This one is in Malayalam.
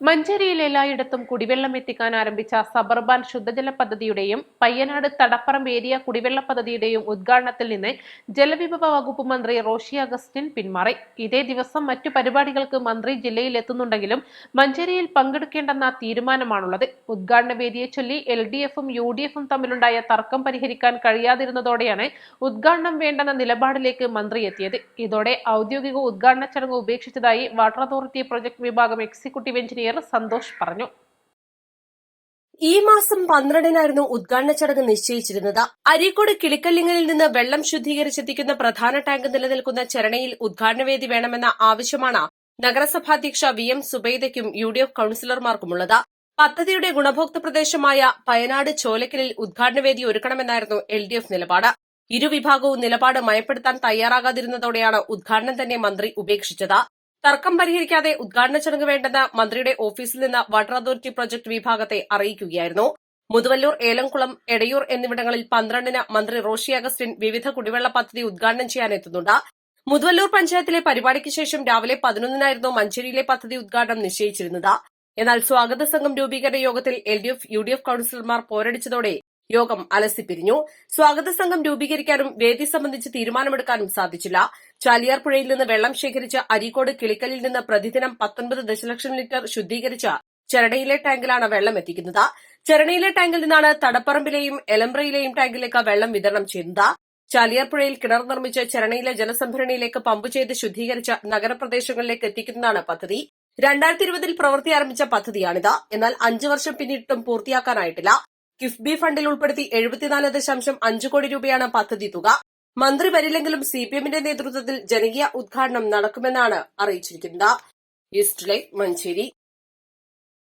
മഞ്ചേരിയിൽ എല്ലായിടത്തും കുടിവെള്ളം എത്തിക്കാൻ ആരംഭിച്ച സബർബാൻ ശുദ്ധജല പദ്ധതിയുടെയും പയ്യനാട് തടപ്പറമ്പ് ഏരിയ കുടിവെള്ള പദ്ധതിയുടെയും ഉദ്ഘാടനത്തിൽ നിന്ന് ജലവിഭവ വകുപ്പ് മന്ത്രി റോഷി അഗസ്റ്റിൻ പിന്മാറി. ഇതേ ദിവസം മറ്റു പരിപാടികൾക്ക് മന്ത്രി ജില്ലയിൽ എത്തുന്നുണ്ടെങ്കിലും മഞ്ചേരിയിൽ പങ്കെടുക്കേണ്ടെന്ന തീരുമാനമാണുള്ളത്. ഉദ്ഘാടന വേദിയെ ചൊല്ലി എൽ ഡി എഫും യു ഡി എഫും തമ്മിലുണ്ടായ തർക്കം പരിഹരിക്കാൻ കഴിയാതിരുന്നതോടെയാണ് ഉദ്ഘാടനം വേണ്ടെന്ന നിലപാടിലേക്ക് മന്ത്രി എത്തിയത്. ഇതോടെ ഔദ്യോഗിക ഉദ്ഘാടന ചടങ്ങ് ഉപേക്ഷിച്ചതായി വാട്ടർ അതോറിറ്റി പ്രൊജക്ട് വിഭാഗം എക്സിക്യൂട്ടീവ് എഞ്ചിനീയർ സന്തോഷ് പറഞ്ഞു. ഈ മാസം പന്ത്രണ്ടിനായിരുന്നു ഉദ്ഘാടന ചടങ്ങ് നിശ്ചയിച്ചിരുന്നത്. അരീക്കോട് കിളിക്കല്ലിങ്ങലിൽ നിന്ന് വെള്ളം ശുദ്ധീകരിച്ചെത്തിക്കുന്ന പ്രധാന ടാങ്ക് നിലനിൽക്കുന്ന ചരണയിൽ ഉദ്ഘാടനവേദി വേണമെന്ന ആവശ്യമാണ് നഗരസഭാധ്യക്ഷ വി എം സുബൈദയ്ക്കും യു ഡി എഫ് കൌൺസിലർമാർക്കുമുള്ളത്. പദ്ധതിയുടെ ഗുണഭോക്തൃ പ്രദേശമായ പയനാട് ചോലക്കലിൽ ഉദ്ഘാടനവേദി ഒരുക്കണമെന്നായിരുന്നു എൽ ഡി എഫ് നിലപാട്. ഇരുവിഭാഗവും നിലപാട് മയപ്പെടുത്താൻ തയ്യാറാകാതിരുന്നതോടെയാണ് ഉദ്ഘാടനം തന്നെ മന്ത്രി ഉപേക്ഷിച്ചത്. തർക്കം പരിഹരിക്കാതെ ഉദ്ഘാടന ചടങ്ങ് വേണ്ടെന്ന് മന്ത്രിയുടെ ഓഫീസിൽ നിന്ന് വാട്ടർ അതോറിറ്റി പ്രൊജക്ട് വിഭാഗത്തെ അറിയിക്കുകയായിരുന്നു. മുതുവല്ലൂർ ഏലംകുളം എടയൂർ എന്നിവിടങ്ങളിൽ പന്ത്രണ്ടിന് മന്ത്രി റോഷി അഗസ്റ്റിൻ വിവിധ കുടിവെള്ള പദ്ധതി ഉദ്ഘാടനം ചെയ്യാനെത്തുന്നുണ്ട് മുതുവല്ലൂർ പഞ്ചായത്തിലെ പരിപാടിക്ക് ശേഷം രാവിലെ പതിനൊന്നിനായിരുന്നു മഞ്ചേരിയിലെ പദ്ധതി ഉദ്ഘാടനം നിശ്ചയിച്ചിരുന്നത്. എന്നാൽ സ്വാഗത സംഘം രൂപീകരണ യോഗത്തിൽ L D F U D F കൌൺസിലർമാർ പോരടിച്ചതോടെ യോഗം അലസിപ്പിരിഞ്ഞു. സ്വാഗത സംഘം രൂപീകരിക്കാനും വേദി സംബന്ധിച്ച് തീരുമാനമെടുക്കാനും സാധിച്ചില്ല. ചാലിയാർ പുഴയിൽ നിന്ന് വെള്ളം ശേഖരിച്ച അരീക്കോട് കിളിക്കലിൽ നിന്ന് പ്രതിദിനം പത്തൊൻപത് ദശലക്ഷം ലിറ്റർ ശുദ്ധീകരിച്ച ചെറണയിലെ ടാങ്കിലാണ് വെള്ളം എത്തിക്കുന്നത്. ചെറണയിലെ ടാങ്കിൽ നിന്നാണ് തടപ്പറമ്പിലെയും എലംബ്രയിലെയും ടാങ്കിലേക്ക് വെള്ളം വിതരണം ചെയ്യുന്നത് ചാലിയാർ പുഴയിൽ കിണർ നിർമ്മിച്ച് ചെറണയിലെ ജലസംഭരണിയിലേക്ക് പമ്പ് ചെയ്ത് ശുദ്ധീകരിച്ച നഗരപ്രദേശങ്ങളിലേക്ക് എത്തിക്കുന്നതാണ് പദ്ധതി. രണ്ടായിരത്തി ഇരുപതിൽ പ്രവൃത്തി ആരംഭിച്ച പദ്ധതിയാണിത്. എന്നാൽ അഞ്ചു വർഷം പിന്നിട്ടും പൂർത്തിയാക്കാനായിട്ടില്ല. കിഫ്ബി ഫണ്ടിൽ ഉൾപ്പെടുത്തി എഴുപത്തിനാല് ദശാംശം അഞ്ച് കോടി രൂപയാണ് പദ്ധതി തുക. മന്ത്രി വരില്ലെങ്കിലും സി പി എമ്മിന്റെ നേതൃത്വത്തിൽ ജനകീയ ഉദ്ഘാടനം നടക്കുമെന്നാണ് അറിയിച്ചിരിക്കുന്നത്. East light Manjeri.